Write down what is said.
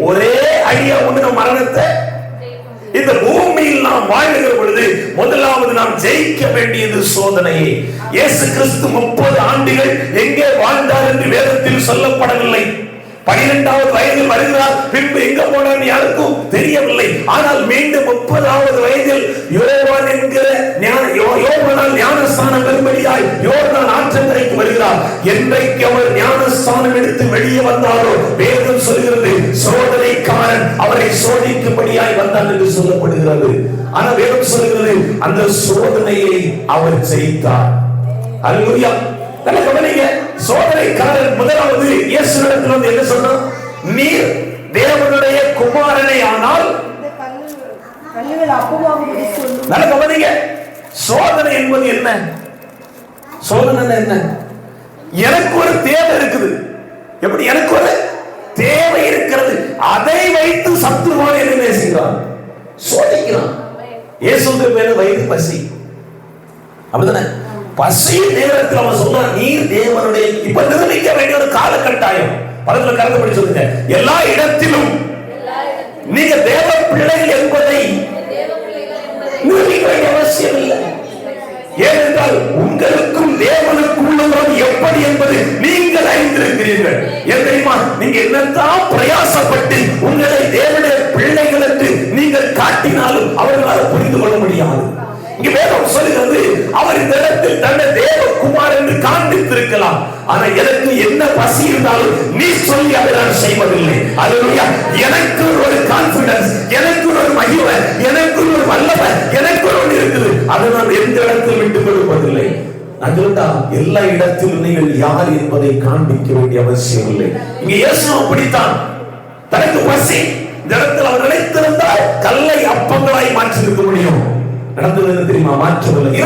ஒரே அடியா உண்டு மரணத்தை. இந்த பூமியில் நாம் வாழுகிற பொழுது முதலாவது நாம் ஜெயிக்க வேண்டியது சோதனையே இயேசு கிறிஸ்து முப்பது ஆண்டுகள் எங்கே வாழ்ந்தார் என்று வேதத்தில் சொல்லப்படவில்லை. பனிரெண்டாவது வயதில் வருகிறார் பின்பு எங்க போனார் யாருக்கும் தெரியவில்லை. ஆனால் மீண்டும் முப்பதாவது வயதில் யோவான் என்கிற ஞான- யோ- யோவானால் ஞானஸ்தானம் பெறும்படியாய் யோர் என்றைக்கு அவர் ஞானஸ்தானம் எடுத்து வெளியே வந்தாரோ வேதம் சொல்கிறது சோதனைக்காரன் அவரை சோதிக்கும்படியாய் வந்தான் என்று சொல்லப்படுகிறது. ஆனா வேதம் சொல்கிறது அந்த சோதனையை அவர் ஜெயித்தார். அல்லேலூயா. நல்ல கவனிங்க சோதனைக்காரன் முதலாவது இயேசு இயேசுவிடத்தில் வந்து என்ன சொன்னா? நீர் தேவனுடைய குமாரனை ஆனால் நல்ல கவனிங்க சோதனை என்பது என்ன? சோதனை என்ன? எனக்கு ஒரு தேவை இருக்குது. எப்படி எனக்கு ஒரு தேவை இருக்கிறது? அதை வைத்து சத்துருவான் என்ன நேசிக்கிறான். சோதிக்கிறான். இயேசுக்கு மேல வயிறு பசி. அப்படிதானே? பசி நேரத்தில் அவன் சொல்றான் நீர் தேவனுடைய இப்ப நிரூபிக்க வேண்டிய ஒரு காலகட்டாயம். படத்துல கருத்து படி சொல்லுங்க. எல்லா இடத்திலும் அறிந்திருக்கிறீர்கள் ஏன் தெரியுமா? நீங்க என்னதான் பிரயாசப்பட்டு உங்களை தேவனுடைய பிள்ளைகள் என்று நீங்கள் காட்டினாலும் அவர்களால் புரிந்து கொள்ள முடியாது. இங்க வேதம் சொல்லுகிறது அவர் இந்த இடத்தில் தன்னை தேவகுமார் என்று காண்பித்திருக்கலாம். ஆனா எனக்கு என்ன பசி இருந்தாலும் நீ சொல்லி அதை நான் செய்வதில்லை. அல்லேலூயா எனக்கு ஒரு கான்பிடன்ஸ் எனக்கு ஒரு மகிமை எனக்கு ஒரு வல்லமை எனக்கு ஒரு இருக்குது. அதை நான் எந்த இடத்தில் விட்டுக் கொடுப்பதில்லை. அதுதான் எல்லா இடத்திலும் நீங்கள் யார் என்பதை காண்பிக்க வேண்டிய அவசியம் இல்லை. இங்க இயேசு அப்படித்தான். தனக்கு பசி. இந்த இடத்தில் அவர் நினைத்திருந்தால் கல்லை அப்பங்களாய் மாற்றிருக்க முடியும். நடந்தது தெரியுமா? மாற்றவில்லை